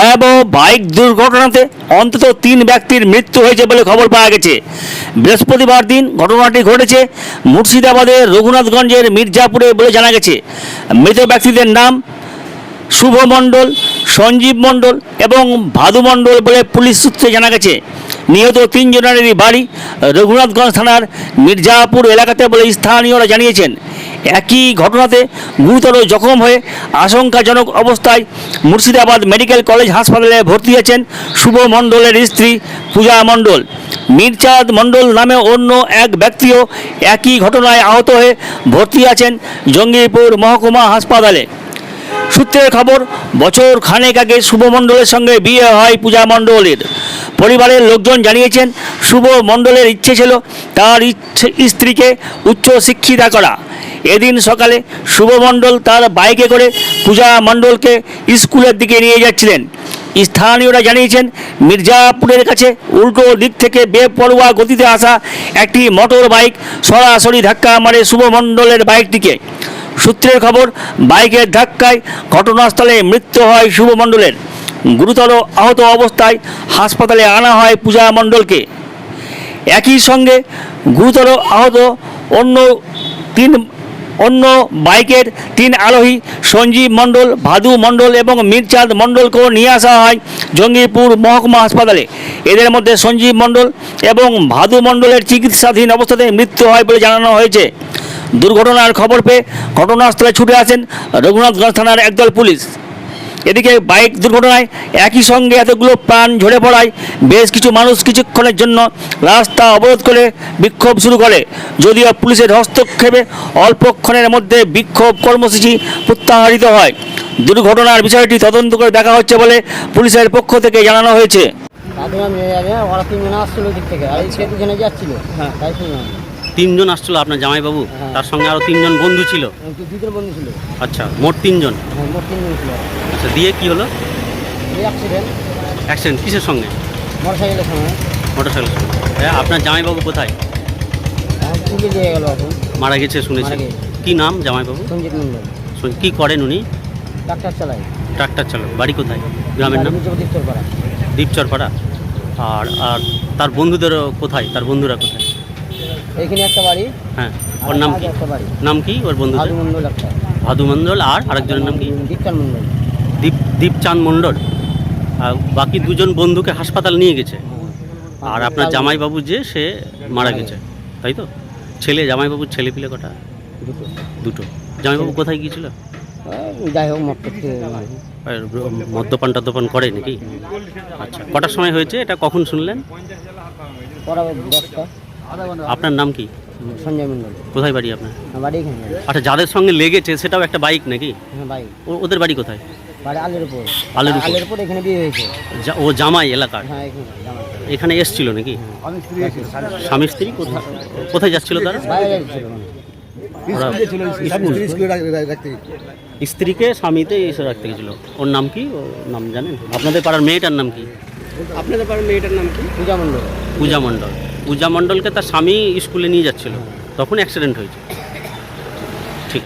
ভয়াবহ বাইক দুর্ঘটনাতে অন্তত তিন ব্যক্তির মৃত্যু হয়েছে বলে খবর পাওয়া গেছে। বৃহস্পতিবার দিন ঘটনাটি ঘটেছে মুর্শিদাবাদের রঘুনাথগঞ্জের মির্জাপুরে বলে জানা গেছে। মৃত ব্যক্তিদের নাম শুভ মণ্ডল, সঞ্জীব মণ্ডল এবং ভাদু মণ্ডল বলে পুলিশ সূত্রে জানা গেছে। নিহত তিনজনেরই বাড়ি, রঘুনাথগঞ্জ থানার মির্জাপুর এলাকাতে বলে স্থানীয়রা জানিয়েছেন, একই ঘটনাতে গুরুতর জখম হয়ে আশঙ্কাজনক অবস্থায় মুর্শিদাবাদ মেডিকেল কলেজ হাসপাতালে ভর্তি আছেন শুভ মণ্ডলের স্ত্রী পূজা মণ্ডল। মিরচাঁদ মণ্ডল নামে অন্য এক ব্যক্তিও একই ঘটনায় আহত হয়ে ভর্তি আছেন জঙ্গিপুর মহকুমা হাসপাতালে। সূত্রের খবর, বছর খানেক আগে শুভ মণ্ডলের সঙ্গে বিয়ে হয় পূজা মণ্ডলের। পরিবারের লোকজন জানিয়েছেন, শুভ মণ্ডলের ইচ্ছে ছিল তার স্ত্রীকে উচ্চ শিক্ষিতা করা। এদিন সকালে শুভ মণ্ডল তার বাইকে করে পূজা মণ্ডলকে স্কুলের দিকে নিয়ে যাচ্ছিলেন। স্থানীয়রা জানিয়েছেন, মির্জাপুরের কাছে উল্টো দিক থেকে বেপরোয়া গতিতে আসা একটি মোটর বাইক সরাসরি ধাক্কা মারে শুভ মণ্ডলের বাইকটিকে। সূত্রের খবর, বাইকের ধাক্কায় ঘটনাস্থলে মৃত্যু হয় শুভ মণ্ডলের গুরুতর আহত অবস্থায় হাসপাতালে আনা হয় পূজা মণ্ডলকে। একই সঙ্গে গুরুতর আহত অন্য তিন, অন্য বাইকের তিন আরোহী সঞ্জীব মণ্ডল, ভাদু মণ্ডল এবং মিরচাঁদ মণ্ডলকেও নিয়ে আসা হয় জঙ্গিপুর মহকুমা হাসপাতালে। এদের মধ্যে সঞ্জীব মণ্ডল এবং ভাদু মণ্ডলের চিকিৎসাধীন অবস্থাতে মৃত্যু হয় বলে জানানো হয়েছে। দুর্ঘটনার খবর পেয়ে ঘটনাস্থলে ছুটে আসেন রঘুনাথগঞ্জ থানার একদল পুলিশ। এদিকে বাইক দুর্ঘটনায় একই সঙ্গে এতগুলো প্রাণ ঝরে পড়ায় বেশ কিছু মানুষ কিছুক্ষণের জন্য রাস্তা অবরোধ করে বিক্ষোভ শুরু করে। যদিও পুলিশের হস্তক্ষেপে অল্পক্ষণের মধ্যে বিক্ষোভ কর্মসূচি প্রত্যাহারিত হয়। দুর্ঘটনার বিষয়টি তদন্ত করে দেখা হচ্ছে বলে পুলিশের পক্ষ থেকে জানানো হয়েছে। ওরা তিনজন আসছিল দিক থেকে আর দুজনে যাচ্ছিল হ্যাঁ। তাই শুনলাম তিনজন আসছিল আপনার জামাইবাবু? হ্যাঁ। তার সঙ্গে আরও তিনজন বন্ধু ছিল? দুজন বন্ধু ছিল। আচ্ছা মোট তিনজন? হ্যাঁ মোট তিনজন ছিল। আচ্ছা দিয়ে কি হলো? অ্যাক্সিডেন্ট অ্যাক্সিডেন্ট কিসের সঙ্গে? মোটর সাইকেলের সময় মোটর হ্যাঁ আপনার জামাইবাবু কোথায়? এখন গেল এখন। মারা গেছে শুনেছি। কি নাম জামাইবাবু? সঞ্জিত মন্ডল কি করেন উনি? ডাক্তার চালায়। ট্রাক্টর চালক বাড়ি কোথায়? গ্রামের নাম? উত্তর পাড়া দ্বীপচরপাড়া। আর আর তার বন্ধুদেরও কোথায়? তার বন্ধুরা কোথায়? এইখানে একটা বাড়ি। হ্যাঁ ওর নাম কি? একটা বাড়ি। নাম কি ওর বন্ধুদের? আলু মন্ডল একটা। ভাদু মণ্ডল আর আরেকজনের নাম কি? দীপকাল মন্ডল দীপ দীপচাঁদ মণ্ডল। আর বাকি দুজন বন্ধুকে হাসপাতাল নিয়ে গেছে। আর আপনার জামাইবাবু যে সে মারা গেছে। তাই তো? ছেলে জামাইবাবুর ছেলে পিলে কটা? দুটো। দুটো। জামাইবাবু কোথায় গিয়েছিল? যাই হোক মদ্যপান টদ্যপান করে নাকি? আচ্ছা কটার সময় হয়েছে? এটা কখন শুনলেন? দশটা। আপনার নাম কি? সঞ্জয় মন্ডল কোথায় বাড়ি আপনার? হ্যাঁ বাড়ি এখানে। আচ্ছা যাদের সঙ্গে লেগেছে সেটাও একটা বাইক নাকি? হ্যাঁ ওদের বাড়ি কোথায়? বাড়ি আলের উপর আলের উপর? আলের উপর এখানে বিয়ে হয়েছে। ও জামাই এলাকার? হ্যাঁ এখানে জামাই। এখানে এসছিল নাকি? স্বামী স্ত্রী। কোথায়? কোথায় যাচ্ছিল তারা? বাইরে যাচ্ছিল স্ত্রীকে স্বামীতে এসে রাখতে গেছিল ওর নাম কি? ওর নাম জানেন? আপনাদের পাড়ার মেয়েটার নাম কি? আপনাদের পাড়ার মেয়েটার নাম কি? পূজা মণ্ডল। পূজা মণ্ডল। পূজা মণ্ডলকে তার স্বামী স্কুলে নিয়ে যাচ্ছিল। তখন অ্যাক্সিডেন্ট হয়েছে।